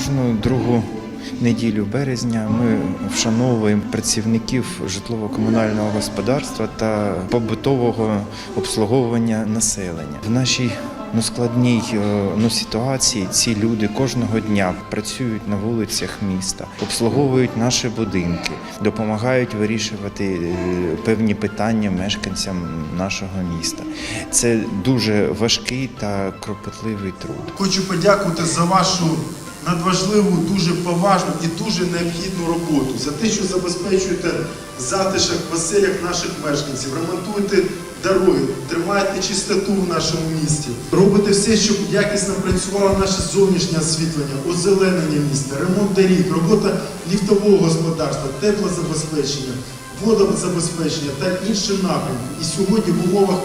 Кожну другу неділю березня ми вшановуємо працівників житлово-комунального господарства та побутового обслуговування населення. В нашій ну, складній е, ну, ситуації ці люди кожного дня працюють на вулицях міста, обслуговують наші будинки, допомагають вирішувати е, певні питання мешканцям нашого міста. Це дуже важкий та кропотливий труд. Хочу подякувати за вашу надважливу, дуже поважну і дуже необхідну роботу, за те, що забезпечуєте затишок в оселях наших мешканців, ремонтуєте дороги, тримаєте чистоту в нашому місті, робите все, щоб якісно працювало наше зовнішнє освітлення, озеленення міста, ремонт доріг, робота ліфтового господарства, теплозабезпечення, водозабезпечення та інші напрямки. І сьогодні в умовах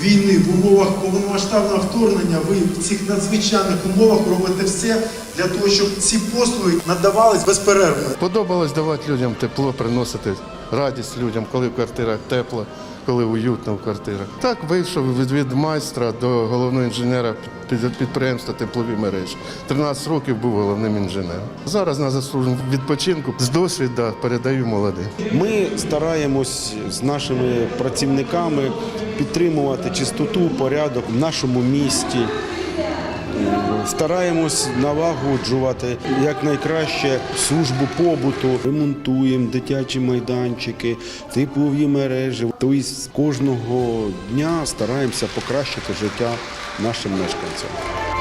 війни, в умовах повномасштабного вторгнення ви в цих надзвичайних умовах робите все для того, щоб ці послуги надавались безперервно. Подобалось давати людям тепло, приносити радість людям, коли в квартирах тепло, коли уютно в квартирах. Так вийшов від, від майстра до головного інженера під- підприємства теплові мережі. 13 років був головним інженером. Зараз на заслуженому відпочинку з досвіду передаю молодим. Ми стараємось з нашими працівниками підтримувати чистоту, порядок в нашому місті. Стараємось навагоджувати якнайкраще службу побуту, ремонтуємо дитячі майданчики, типові мережі. Тобто кожного дня стараємося покращити життя нашим мешканцям.